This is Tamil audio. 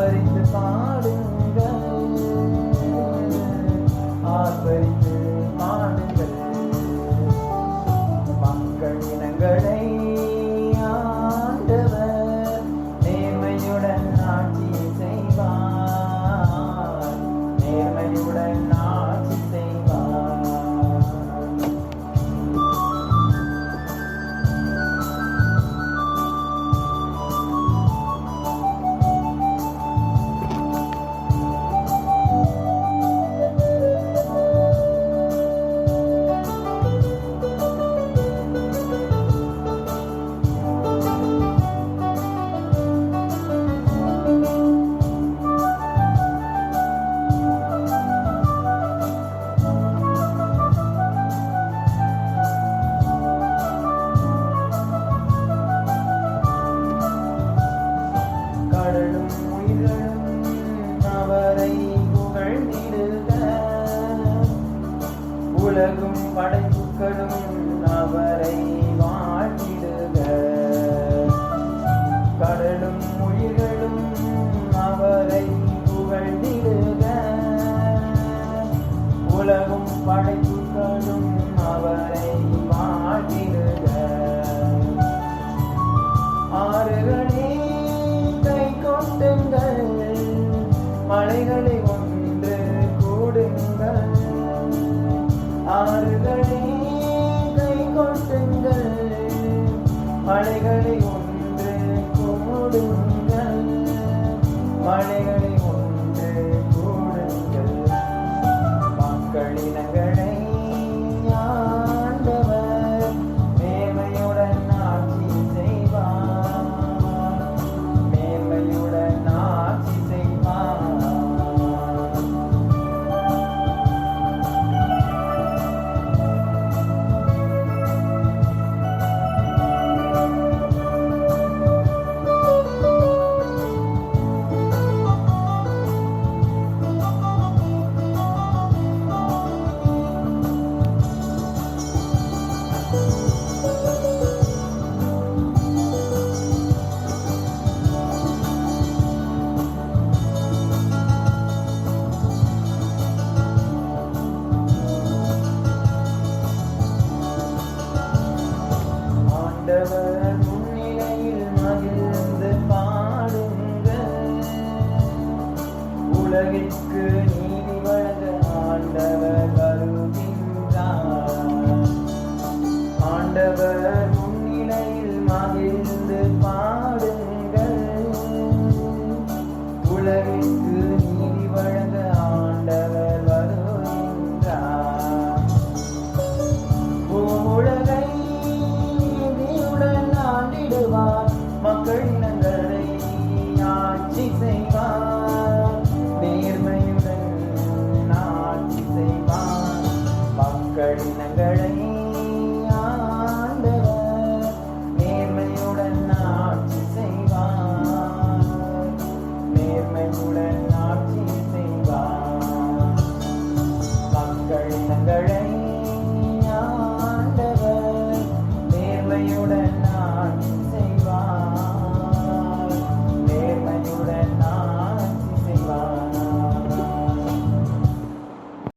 ஆர்ப்பரித்து பாடுங்கள். ஆர்ப்பரித்து உலகும் படைப்புகளும் உலகிற்கு நீதி வழங்க ஆண்டவர் வருகின்றார் ஆண்டவர்